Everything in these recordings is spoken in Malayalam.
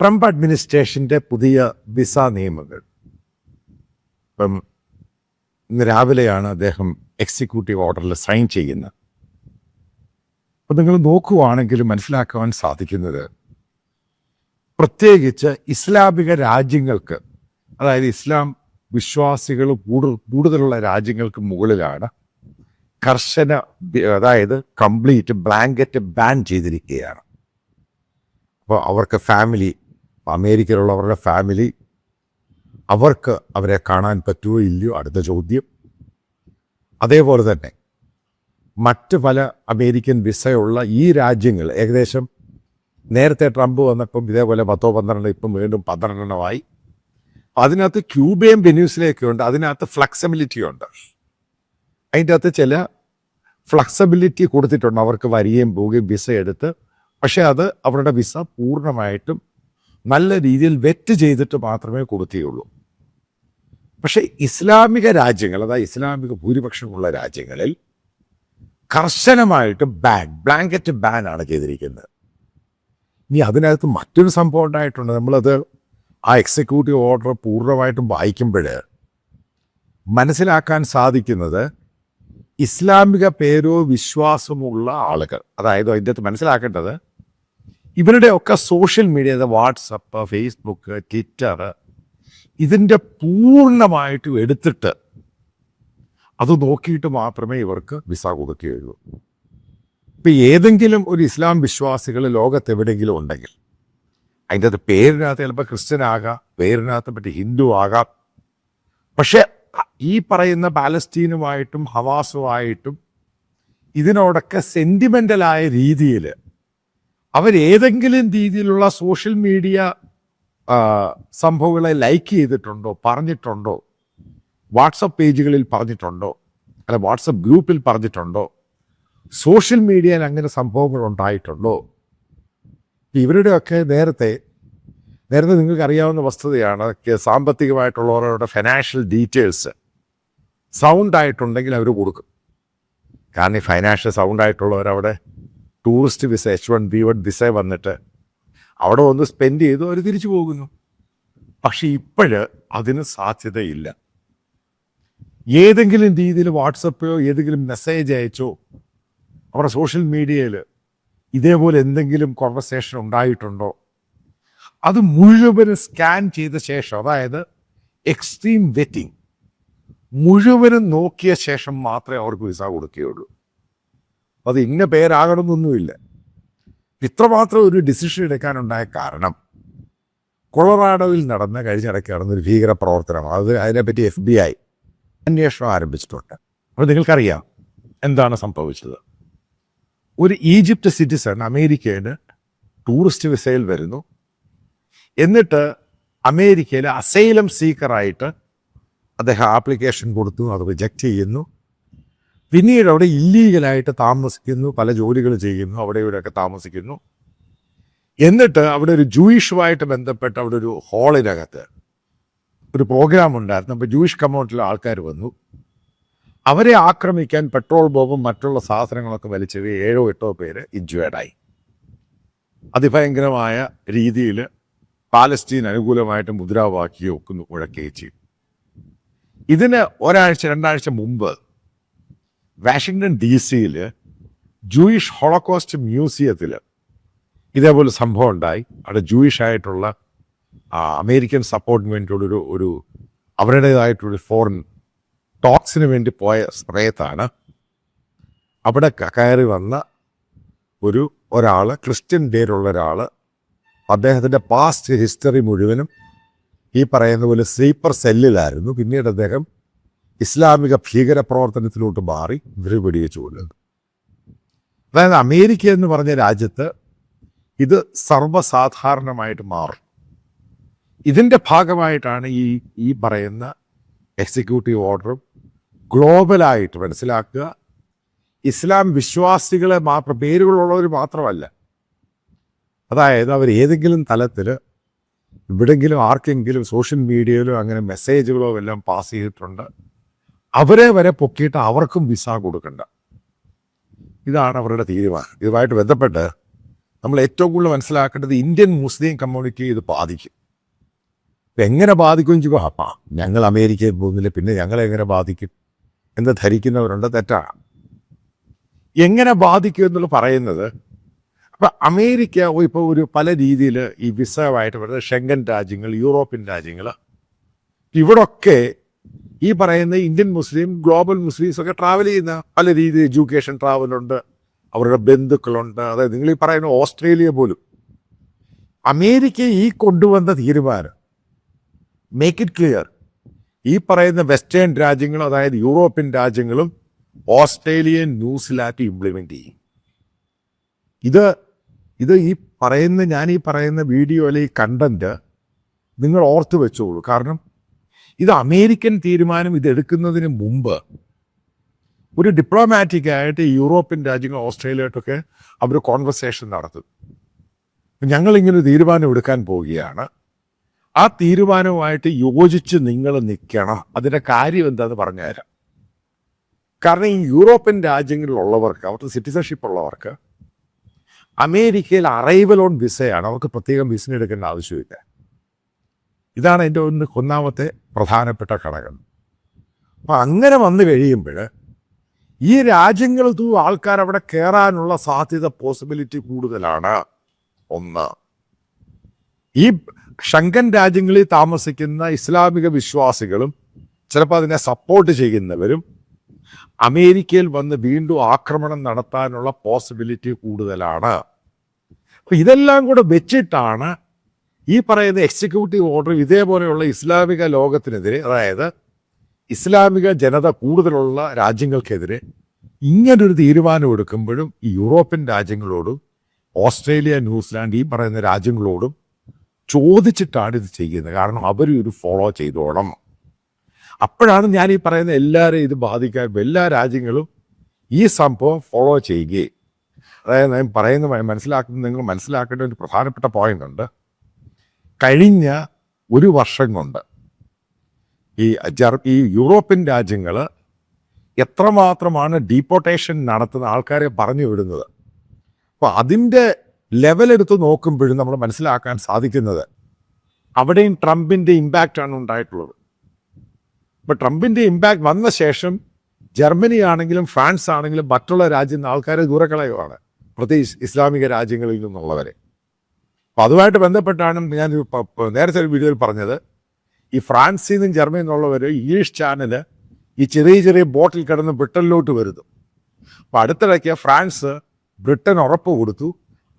ട്രംപ് അഡ്മിനിസ്ട്രേഷന്റെ പുതിയ വിസ നിയമങ്ങൾ. ഇപ്പം ഇന്ന് രാവിലെയാണ് അദ്ദേഹം എക്സിക്യൂട്ടീവ് ഓർഡറിൽ സൈൻ ചെയ്യുന്നത്. അപ്പം നിങ്ങൾ നോക്കുവാണെങ്കിൽ മനസ്സിലാക്കുവാൻ സാധിക്കുന്നത് പ്രത്യേകിച്ച് ഇസ്ലാമിക രാജ്യങ്ങൾക്ക് അതായത് ഇസ്ലാം വിശ്വാസികൾ കൂടുതൽ കൂടുതലുള്ള രാജ്യങ്ങൾക്ക് മുകളിലാണ് കർശന അതായത് കംപ്ലീറ്റ് ബ്ലാങ്കറ്റ് ബാൻ ചെയ്തിരിക്കുകയാണ്. അപ്പോൾ അവർക്ക് ഫാമിലി അമേരിക്കയിലുള്ളവരുടെ ഫാമിലി അവർക്ക് അവരെ കാണാൻ പറ്റുമോ ഇല്ലയോ അടുത്ത ചോദ്യം. അതേപോലെ തന്നെ മറ്റ് പല അമേരിക്കൻ വിസയുള്ള ഈ രാജ്യങ്ങൾ ഏകദേശം നേരത്തെ ട്രംപ് വന്നപ്പം ഇതേപോലെ പത്തോ പന്ത്രണ്ട് ഇപ്പം വീണ്ടും പന്ത്രണ്ടെണ്ണമായി. അതിനകത്ത് ക്യൂബയും വെന്യൂസിലേക്ക് ഉണ്ട്. അതിനകത്ത് ഫ്ലെക്സിബിലിറ്റി ഉണ്ട്. അതിന്റെ അകത്ത് ചില ഫ്ലെക്സിബിലിറ്റി കൊടുത്തിട്ടുണ്ട്. അവർക്ക് വരികയും പോവുകയും വിസ എടുത്ത്. പക്ഷേ അത് അവരുടെ വിസ പൂർണമായിട്ടും നല്ല രീതിയിൽ വെറ്റ് ചെയ്തിട്ട് മാത്രമേ കൊടുത്തുകയുള്ളൂ പക്ഷേ ഇസ്ലാമിക രാജ്യങ്ങൾ അതായത് ഇസ്ലാമിക ഭൂരിപക്ഷമുള്ള രാജ്യങ്ങളിൽ കർശനമായിട്ട് ബാൻ ബ്ലാങ്കറ്റ് ബാൻ ആണ് ചെയ്തിരിക്കുന്നത്. ഇനി അതിനകത്ത് മറ്റൊരു സംഭവം ഉണ്ടായിട്ടുണ്ട്. നമ്മളത് ആ എക്സിക്യൂട്ടീവ് ഓർഡർ പൂർണമായിട്ടും വായിക്കുമ്പോൾ മനസ്സിലാക്കാൻ സാധിക്കുന്നത് ഇസ്ലാമിക പേരോ വിശ്വാസമുള്ള ആളുകൾ. അതായത് അതിന്റെ അകത്ത് മനസ്സിലാക്കേണ്ടത് ഇവരുടെ ഒക്കെ social media WhatsApp Facebook Twitter ഇതിന്റെ പൂർണമായിട്ടും എടുത്തിട്ട് അത് നോക്കിയിട്ട് മാത്രമേ ഇവർക്ക് വിസ കൊടുക്കുകയുള്ളൂ ഇപ്പം ഏതെങ്കിലും ഒരു ഇസ്ലാം വിശ്വാസികൾ ലോകത്ത് എവിടെയെങ്കിലും ഉണ്ടെങ്കിൽ അതിന്റെ അത് പേരിനകത്ത് ചിലപ്പോൾ ക്രിസ്ത്യൻ ആകാം പേരിനകത്ത് മറ്റേ ഹിന്ദു ആകാം. പക്ഷേ ഈ പറയുന്ന പാലസ്തീനുമായിട്ടും ഹവാസുമായിട്ടും ഇതിനോടൊക്കെ സെന്റിമെന്റലായ രീതിയിൽ അവരേതെങ്കിലും രീതിയിലുള്ള സോഷ്യൽ മീഡിയ സംഭവങ്ങളെ ലൈക്ക് ചെയ്തിട്ടുണ്ടോ പറഞ്ഞിട്ടുണ്ടോ? വാട്സപ്പ് പേജുകളിൽ പറഞ്ഞിട്ടുണ്ടോ? അല്ല വാട്സപ്പ് ഗ്രൂപ്പിൽ പറഞ്ഞിട്ടുണ്ടോ? സോഷ്യൽ മീഡിയയിൽ അങ്ങനെ സംഭവങ്ങൾ ഉണ്ടായിട്ടുണ്ടോ? ഇവരുടെയൊക്കെ നേരത്തെ നേരത്തെ നിങ്ങൾക്ക് അറിയാവുന്ന വസ്തുതയാണ് സാമ്പത്തികമായിട്ടുള്ളവരുടെ ഫൈനാൻഷ്യൽ ഡീറ്റെയിൽസ് സൗണ്ട് ആയിട്ടുണ്ടെങ്കിൽ അവർ കൊടുക്കും. കാരണം ഈ ഫൈനാൻഷ്യൽ സൗണ്ട് ആയിട്ടുള്ളവർ അവിടെ tourist visa H one B one visa വന്നിട്ട് അവിടെ വന്ന് സ്പെൻഡ് ചെയ്തു അവർ തിരിച്ചു പോകുന്നു. പക്ഷെ ഇപ്പോഴ് അതിന് സാധ്യതയില്ല. ഏതെങ്കിലും രീതിയിൽ വാട്സപ്പിലോ ഏതെങ്കിലും മെസ്സേജ് അയച്ചോ അവരുടെ സോഷ്യൽ മീഡിയയിൽ ഇതേപോലെ എന്തെങ്കിലും കോൺവെർസേഷൻ ഉണ്ടായിട്ടുണ്ടോ? അത് മുഴുവനും സ്കാൻ ചെയ്ത ശേഷം അതായത് എക്സ്ട്രീം വെറ്റിംഗ് മുഴുവനും നോക്കിയ ശേഷം മാത്രമേ അവർക്ക് വിസ കൊടുക്കുകയുള്ളൂ. അത് ഇന്ന പേരാകണമെന്നൊന്നുമില്ല. ഇത്രമാത്രം ഒരു ഡിസിഷൻ എടുക്കാനുണ്ടായ കാരണം കൊളറാഡോയിൽ നടന്ന കഴിഞ്ഞിടയ്ക്ക് നടന്നൊരു ഭീകര പ്രവർത്തനം അത് അതിനെപ്പറ്റി എഫ് ബി ഐ അന്വേഷണം ആരംഭിച്ചിട്ടുണ്ട്. അപ്പോൾ നിങ്ങൾക്കറിയാം എന്താണ് സംഭവിച്ചത്. ഒരു ഈജിപ്ത് സിറ്റിസൺ അമേരിക്കയിൽ ടൂറിസ്റ്റ് വിസയിൽ വരുന്നു. എന്നിട്ട് അമേരിക്കയിൽ അസൈലം സീക്കറായിട്ട് അദ്ദേഹം ആപ്ലിക്കേഷൻ കൊടുത്തു അത് റിജക്റ്റ് ചെയ്യുന്നു. പിന്നീട് അവിടെ ഇല്ലീഗലായിട്ട് താമസിക്കുന്നു പല ജോലികൾ ചെയ്യുന്നു അവിടെ ഇവിടെയൊക്കെ താമസിക്കുന്നു. എന്നിട്ട് അവിടെ ഒരു ജൂയിഷുമായിട്ട് ബന്ധപ്പെട്ട് അവിടെ ഒരു ഹാളിനകത്ത് ഒരു പ്രോഗ്രാം ഉണ്ടായിരുന്നു. അപ്പോൾ ജൂയിഷ് കമ്മ്യൂണിറ്റിയിലെ ആൾക്കാർ വന്നു. അവരെ ആക്രമിക്കാൻ പെട്രോൾ ബോംബും മറ്റുള്ള സാധനങ്ങളൊക്കെ വലിച്ചത് ഏഴോ എട്ടോ പേര് ഇഞ്ചുവേർഡായി അതിഭയങ്കരമായ രീതിയിൽ പാലസ്തീൻ അനുകൂലമായിട്ട് മുദ്രാവാക്യം ഒക്കെ മുഴക്കുകയും ചെയ്യും ഇതിന് ഒരാഴ്ച രണ്ടാഴ്ച മുമ്പ് വാഷിങ്ടൺ ഡി സിയിൽ ജൂയിഷ് ഹോളോകോസ്റ്റ് മ്യൂസിയത്തിൽ ഇതേപോലെ സംഭവം ഉണ്ടായി. അവിടെ ജൂയിഷ് ആയിട്ടുള്ള അമേരിക്കൻ സപ്പോർട്ടിന് വേണ്ടിയുള്ളൊരു ഒരു അവരുടേതായിട്ടുള്ള ഫോറിൻ ടോക്സിന് വേണ്ടി പോയ സമയത്താണ് അവിടെ കയറി വന്ന ഒരു ഒരാൾ ക്രിസ്ത്യൻ പേരുള്ള ഒരാൾ അദ്ദേഹത്തിന്റെ പാസ്റ്റ് ഹിസ്റ്ററി മുഴുവനും ഈ പറയുന്ന പോലെ സ്ലീപ്പർ സെല്ലിലായിരുന്നു. പിന്നീട് അദ്ദേഹം ഇസ്ലാമിക ഭീകര പ്രവർത്തനത്തിലോട്ട് മാറി വെടിവെച്ചു കൊല്ലുന്നത് അതായത് അമേരിക്ക എന്ന് പറഞ്ഞ രാജ്യത്ത് ഇത് സർവസാധാരണമായിട്ട് മാറും. ഇതിന്റെ ഭാഗമായിട്ടാണ് ഈ ഈ പറയുന്ന എക്സിക്യൂട്ടീവ് ഓർഡറും ഗ്ലോബലായിട്ട് മനസ്സിലാക്കുക. ഇസ്ലാം വിശ്വാസികളെ മാത്രം പേരുകളുള്ളവർ മാത്രമല്ല. അതായത് അവർ ഏതെങ്കിലും തലത്തിൽ ഇവിടെങ്കിലും ആർക്കെങ്കിലും സോഷ്യൽ മീഡിയയിലോ അങ്ങനെ മെസ്സേജുകളോ എല്ലാം പാസ് ചെയ്തിട്ടുണ്ട്. അവരെ വരെ പൊക്കിയിട്ട് അവർക്കും വിസ കൊടുക്കണ്ട. ഇതാണ് അവരുടെ തീരുമാനം. ഇതുമായിട്ട് ബന്ധപ്പെട്ട് നമ്മൾ ഏറ്റവും കൂടുതൽ മനസ്സിലാക്കേണ്ടത് ഇന്ത്യൻ മുസ്ലിം കമ്മ്യൂണിറ്റി ഇത് ബാധിക്കും. എങ്ങനെ ബാധിക്കും ചോ അപ്പാ ഞങ്ങൾ അമേരിക്കയിൽ പോകുന്നില്ല പിന്നെ ഞങ്ങളെ എങ്ങനെ ബാധിക്കും? എന്ന് ധരിക്കുന്നവരുണ്ട് തെറ്റാണ്. എങ്ങനെ ബാധിക്കും എന്നുള്ള പറയുന്നത് അപ്പം അമേരിക്ക ഇപ്പോൾ ഒരു പല രീതിയിൽ ഈ വിസമായിട്ട് വരുന്നത് ഷെങ്കൻ രാജ്യങ്ങൾ യൂറോപ്യൻ രാജ്യങ്ങൾ ഇവിടൊക്കെ ഈ പറയുന്ന ഇന്ത്യൻ മുസ്ലിം ഗ്ലോബൽ മുസ്ലിംസ് ഒക്കെ ട്രാവൽ ചെയ്യുന്ന പല രീതിയിൽ എഡ്യൂക്കേഷൻ ട്രാവലുണ്ട് അവരുടെ ബന്ധുക്കളുണ്ട്. അതായത് നിങ്ങൾ ഈ പറയുന്ന ഓസ്ട്രേലിയ പോലും അമേരിക്ക ഈ കൊണ്ടുവന്ന തീരുമാനം മേക്ക് ഇറ്റ് ക്ലിയർ ഈ പറയുന്ന വെസ്റ്റേൺ രാജ്യങ്ങളും അതായത് യൂറോപ്യൻ രാജ്യങ്ങളും ഓസ്ട്രേലിയൻ ന്യൂസിലാൻഡ് ഇംപ്ലിമെന്റ് ചെയ്യും. ഇത് ഇത് ഈ പറയുന്ന ഞാൻ ഈ പറയുന്ന വീഡിയോയിലെ ഈ കണ്ടന്റ് നിങ്ങൾ ഓർത്ത് വെച്ചോളൂ. കാരണം ഇത് അമേരിക്കൻ തീരുമാനം ഇതെടുക്കുന്നതിന് മുമ്പ് ഒരു ഡിപ്ലോമാറ്റിക് ആയിട്ട് യൂറോപ്യൻ രാജ്യങ്ങൾ ഓസ്ട്രേലിയയായിട്ടൊക്കെ അവർ കോൺവെർസേഷൻ നടത്തും. ഞങ്ങളിങ്ങനെ തീരുമാനം എടുക്കാൻ പോവുകയാണ്. ആ തീരുമാനവുമായിട്ട് യോജിച്ച് നിങ്ങൾ നിൽക്കണം. അതിന്റെ കാര്യം എന്താന്ന് പറഞ്ഞുതരാം കാരണം ഈ യൂറോപ്യൻ രാജ്യങ്ങളിലുള്ളവർക്ക് അവർക്ക് സിറ്റിസൺഷിപ്പ് ഉള്ളവർക്ക് അമേരിക്കയിൽ അറൈവൽ ഓൺ വിസയാണ് അവർക്ക് പ്രത്യേകം വിസ ആവശ്യമില്ല. ഇതാണ് എന്റെ ഒന്ന് ഒന്നാമത്തെ പ്രധാനപ്പെട്ട ഘടകം. അപ്പോൾ അങ്ങനെ വന്നു കഴിയുമ്പോൾ ഈ രാജ്യങ്ങൾ തൂ ആൾക്കാർ അവിടെ കയറാനുള്ള സാധ്യത പോസിബിലിറ്റി കൂടുതലാണ്. ഒന്ന് ഈ ശങ്കൻ രാജ്യങ്ങളിൽ താമസിക്കുന്ന ഇസ്ലാമിക വിശ്വാസികളും ചിലപ്പോൾ അതിനെ സപ്പോർട്ട് ചെയ്യുന്നവരും അമേരിക്കയിൽ വന്ന് വീണ്ടും ആക്രമണം നടത്താനുള്ള പോസിബിലിറ്റി കൂടുതലാണ്. ഇതെല്ലാം കൂടെ വെച്ചിട്ടാണ് ഈ പറയുന്ന എക്സിക്യൂട്ടീവ് ഓർഡർ ഇതേപോലെയുള്ള ഇസ്ലാമിക ലോകത്തിനെതിരെ അതായത് ഇസ്ലാമിക ജനത കൂടുതലുള്ള രാജ്യങ്ങൾക്കെതിരെ ഇങ്ങനൊരു തീരുമാനം എടുക്കുമ്പോഴും ഈ യൂറോപ്യൻ രാജ്യങ്ങളോടും ഓസ്ട്രേലിയ ന്യൂസിലാൻഡ് ഈ പറയുന്ന രാജ്യങ്ങളോടും ചോദിച്ചിട്ടാണ് ഇത് ചെയ്യുന്നത്. കാരണം അവർ ഒരു ഫോളോ ചെയ്തോണം അപ്പോഴാണ് ഞാൻ ഈ പറയുന്ന എല്ലാവരെയും ഇത് ബാധിക്കാൻ എല്ലാ രാജ്യങ്ങളും ഈ സംഭവം ഫോളോ ചെയ്യുകയും. അതായത് ഞാൻ പറയുന്ന മനസ്സിലാക്കുന്ന നിങ്ങൾ മനസ്സിലാക്കേണ്ട ഒരു പ്രധാനപ്പെട്ട പോയിന്റ് ഉണ്ട്. കഴിഞ്ഞ ഒരു വർഷം കൊണ്ട് ഈ ഈ യൂറോപ്യൻ രാജ്യങ്ങൾ എത്രമാത്രമാണ് ഡീപ്പോർട്ടേഷൻ നടത്തുന്ന ആൾക്കാരെ പറഞ്ഞു വിടുന്നത്. അപ്പോൾ അതിന്റെ ലെവലെടുത്ത് നോക്കുമ്പോഴും നമ്മൾ മനസ്സിലാക്കാൻ സാധിക്കുന്നത് അവിടെയും ട്രംപിന്റെ ഇമ്പാക്റ്റ് ആണ് ഉണ്ടായിട്ടുള്ളത്. അപ്പോൾ ട്രംപിന്റെ ഇമ്പാക്റ്റ് വന്ന ശേഷം ജർമ്മനി ആണെങ്കിലും ഫ്രാൻസ് ആണെങ്കിലും മറ്റുള്ള നിന്ന് ആൾക്കാരെ ദൂരക്കളയുവാണ്. പ്രത്യേകിച്ച് ഇസ്ലാമിക രാജ്യങ്ങളിൽ നിന്നുള്ളവരെ. അപ്പോൾ അതുമായിട്ട് ബന്ധപ്പെട്ടാണ് ഞാൻ നേരത്തെ ഒരു വീഡിയോയിൽ പറഞ്ഞത്. ഈ ഫ്രാൻസിൽ നിന്നും ജർമ്മനിയിൽ നിന്നുള്ളവർ ഇംഗ്ലീഷ് ചാനൽ ഈ ചെറിയ ചെറിയ ബോട്ടിൽ കിടന്ന് ബ്രിട്ടനിലോട്ട് വരുന്നു. അപ്പോൾ അടുത്തിടയ്ക്ക് ഫ്രാൻസ് ബ്രിട്ടൻ ഉറപ്പ് കൊടുത്തു.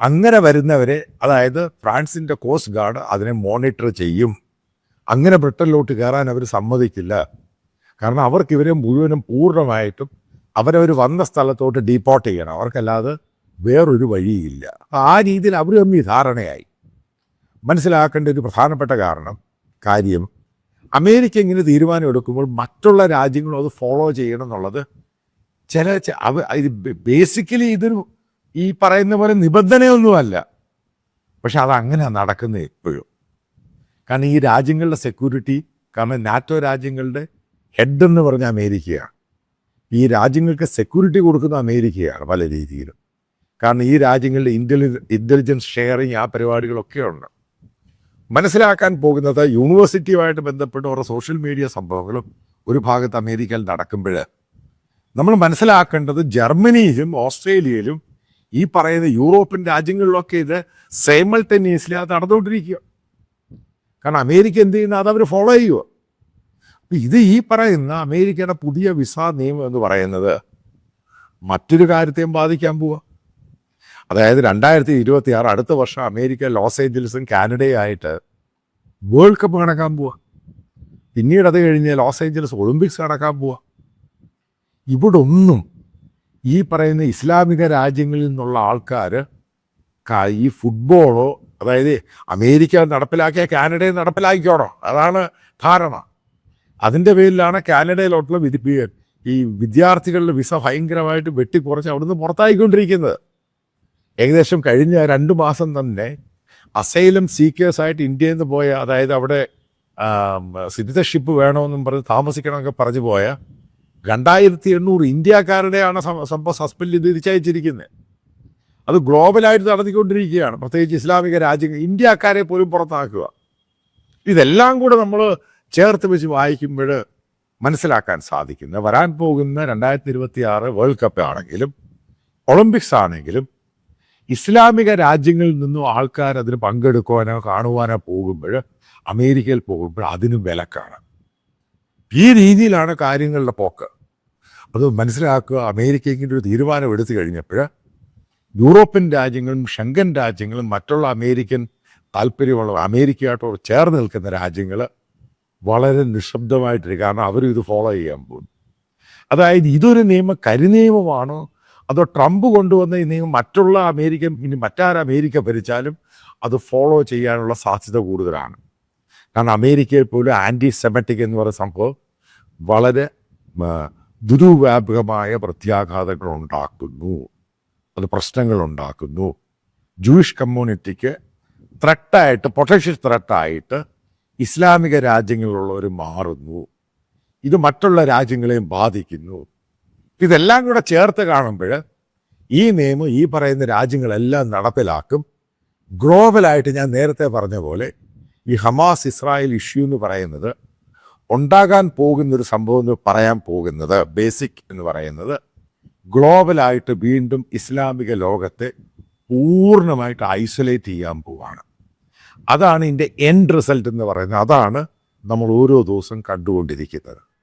അങ്ങനെ വരുന്നവരെ അതായത് ഫ്രാൻസിന്റെ കോസ്റ്റ് ഗാർഡ് അതിനെ മോണിറ്റർ ചെയ്യും. അങ്ങനെ ബ്രിട്ടനിലോട്ട് കയറാൻ അവർ സമ്മതിക്കില്ല. കാരണം അവർക്ക് ഇവരെ മുഴുവനും പൂർണമായിട്ടും അവരവർ വന്ന സ്ഥലത്തോട്ട് ഡീപ്പോർട്ട് ചെയ്യണം. അവർക്കല്ലാതെ വേറൊരു വഴിയില്ല. ആ രീതിയിൽ അവർ തമ്മിൽ ധാരണയായി. മനസ്സിലാക്കേണ്ട ഒരു പ്രധാനപ്പെട്ട കാരണം കാര്യം അമേരിക്ക ഇങ്ങനെ തീരുമാനം എടുക്കുമ്പോൾ മറ്റുള്ള രാജ്യങ്ങളും അത് ഫോളോ ചെയ്യണം എന്നുള്ളത് ചില അവ ഇത് ബേസിക്കലി ഇതൊരു ഈ പറയുന്ന പോലെ നിബന്ധനയൊന്നുമല്ല. പക്ഷെ അത് അങ്ങനെ നടക്കുന്നത് എപ്പോഴും. കാരണം ഈ രാജ്യങ്ങളുടെ സെക്യൂരിറ്റി കാരണം നാറ്റോ രാജ്യങ്ങളുടെ ഹെഡ് എന്ന് പറഞ്ഞ അമേരിക്കയാണ്. ഈ രാജ്യങ്ങൾക്ക് സെക്യൂരിറ്റി കൊടുക്കുന്ന അമേരിക്കയാണ് പല രീതിയിലും. കാരണം ഈ രാജ്യങ്ങളിൽ ഇന്റലി ഇന്റലിജൻസ് ഷെയറിങ് ആ പരിപാടികളൊക്കെ ഉണ്ട്. മനസ്സിലാക്കാൻ പോകുന്നത് യൂണിവേഴ്സിറ്റിയുമായിട്ട് ബന്ധപ്പെട്ട് ഓരോ സോഷ്യൽ മീഡിയ സംഭവങ്ങളും ഒരു ഭാഗത്ത് അമേരിക്കയിൽ നടക്കുമ്പോൾ നമ്മൾ മനസ്സിലാക്കേണ്ടത് ജർമ്മനിയിലും ഓസ്ട്രേലിയയിലും ഈ പറയുന്ന യൂറോപ്യൻ രാജ്യങ്ങളിലൊക്കെ ഇത് സൈമൾട്ടേനിയസ്ലി അത് നടന്നുകൊണ്ടിരിക്കുക. കാരണം അമേരിക്ക എന്ത് ചെയ്യുന്ന? അത് അവർ ഫോളോ ചെയ്യുക. അപ്പം ഇത് ഈ പറയുന്ന അമേരിക്കയുടെ പുതിയ വിസ നിയമം എന്ന് പറയുന്നത് മറ്റൊരു കാര്യത്തെയും ബാധിക്കാൻ പോവുക അതായത് രണ്ടായിരത്തി ഇരുപത്തി ആറ് അടുത്ത വർഷം അമേരിക്ക ലോസ് ഏഞ്ചൽസും കാനഡയും ആയിട്ട് വേൾഡ് കപ്പ് കണക്കാൻ പോവാ. പിന്നീട് അത് കഴിഞ്ഞ് ലോസ് ഏഞ്ചൽസ് ഒളിമ്പിക്സ് കണക്കാൻ പോവാ. ഇവിടെ ഒന്നും ഈ പറയുന്ന ഇസ്ലാമിക രാജ്യങ്ങളിൽ നിന്നുള്ള ആൾക്കാർ ഈ ഫുട്ബോളോ അതായത് അമേരിക്ക നടപ്പിലാക്കിയ കാനഡയെ നടപ്പിലാക്കിക്കോണോ. അതാണ് ധാരണ. അതിന്റെ പേരിലാണ് കാനഡയിലോട്ടുള്ള ഈ വിദ്യാർത്ഥികളുടെ വിസ ഭയങ്കരമായിട്ട് വെട്ടിക്കുറച്ച് അവിടുന്ന് പുറത്തായിക്കൊണ്ടിരിക്കുന്നത്. ഏകദേശം കഴിഞ്ഞ രണ്ട് മാസം തന്നെ അസൈലം സീക്കേഴ്സായിട്ട് ഇന്ത്യയിൽ നിന്ന് പോയ അതായത് അവിടെ സിറ്റിസൺഷിപ്പ് വേണമെന്നും പറഞ്ഞ് താമസിക്കണമെന്നൊക്കെ പറഞ്ഞു പോയ രണ്ടായിരത്തി എണ്ണൂറ് ഇന്ത്യക്കാരുടെയാണ് സംഭവം സസ്പെൻഡ് ചെയ്ത് തിരിച്ചയച്ചിരിക്കുന്നത് അത് ഗ്ലോബലായിട്ട് നടത്തിക്കൊണ്ടിരിക്കുകയാണ്. പ്രത്യേകിച്ച് ഇസ്ലാമിക രാജ്യങ്ങൾ ഇന്ത്യക്കാരെ പോലും പുറത്താക്കുക. ഇതെല്ലാം കൂടെ നമ്മൾ ചേർത്ത് വെച്ച് വായിക്കുമ്പോൾ മനസ്സിലാക്കാൻ സാധിക്കുന്ന വരാൻ പോകുന്ന രണ്ടായിരത്തി ഇരുപത്തി ആറ് വേൾഡ് കപ്പ് ആണെങ്കിലും ഒളിമ്പിക്സ് ആണെങ്കിലും ഇസ്ലാമിക രാജ്യങ്ങളിൽ നിന്നും ആൾക്കാർ അതിന് പങ്കെടുക്കുവാനോ കാണുവാനോ പോകുമ്പോൾ അമേരിക്കയിൽ പോകുമ്പോൾ അതിനും വിലക്കാണ്. ഈ രീതിയിലാണ് കാര്യങ്ങളുടെ പോക്ക്. അത് മനസ്സിലാക്കുക അമേരിക്കയ്ക്ക് ഒരു തീരുമാനം എടുത്തു കഴിഞ്ഞപ്പോൾ യൂറോപ്യൻ രാജ്യങ്ങളും ഷെങ്കൻ രാജ്യങ്ങളും മറ്റുള്ള അമേരിക്കൻ താല്പര്യമുള്ള അമേരിക്കയായിട്ടോട് ചേർന്ന് നിൽക്കുന്ന രാജ്യങ്ങൾ വളരെ നിശബ്ദമായിട്ടിരിക്കും കാരണം അവരും ഇത് ഫോളോ ചെയ്യാൻ പോകും അതായത് ഇതൊരു നിയമ കരിനിയമമാണോ അതോ ട്രംപ് കൊണ്ടുവന്ന ഇനി മറ്റുള്ള അമേരിക്കൻ ഇനി മറ്റാരും അമേരിക്ക ഭരിച്ചാലും അത് ഫോളോ ചെയ്യാനുള്ള സാധ്യത കൂടുതലാണ്. കാരണം അമേരിക്കയിൽ പോലും ആന്റി സെമറ്റിക് എന്ന് പറയുന്ന സംഭവം വളരെ ദുരുവ്യാപകമായ പ്രത്യാഘാതങ്ങൾ ഉണ്ടാക്കുന്നു. അത് പ്രശ്നങ്ങൾ ഉണ്ടാക്കുന്നു. ജൂയിഷ് കമ്മ്യൂണിറ്റിക്ക് ത്രട്ടായിട്ട് പൊട്ടൻഷ്യൽ ത്രട്ടായിട്ട് ഇസ്ലാമിക രാജ്യങ്ങളിലുള്ളവർ മാറുന്നു. ഇത് മറ്റുള്ള രാജ്യങ്ങളെയും ബാധിക്കുന്നു. ഇതെല്ലാം കൂടെ ചേർത്ത് കാണുമ്പോൾ ഈ നിയമം ഈ പറയുന്ന രാജ്യങ്ങളെല്ലാം നടപ്പിലാക്കും. ഗ്ലോബലായിട്ട് ഞാൻ നേരത്തെ പറഞ്ഞ പോലെ ഈ ഹമാസ് ഇസ്രായേൽ ഇഷ്യൂ എന്ന് പറയുന്നത് ഉണ്ടാകാൻ പോകുന്നൊരു സംഭവം എന്ന് പറയാൻ പോകുന്നത് ബേസിക് എന്ന് പറയുന്നത് ഗ്ലോബലായിട്ട് വീണ്ടും ഇസ്ലാമിക ലോകത്തെ പൂർണമായിട്ട് ഐസൊലേറ്റ് ചെയ്യാൻ പോവാണ്. അതാണ് ഇതിന്റെ എൻഡ് റിസൾട്ട് എന്ന് പറയുന്നത്. അതാണ് നമ്മൾ ഓരോ ദിവസം കണ്ടുകൊണ്ടിരിക്കുന്നത്.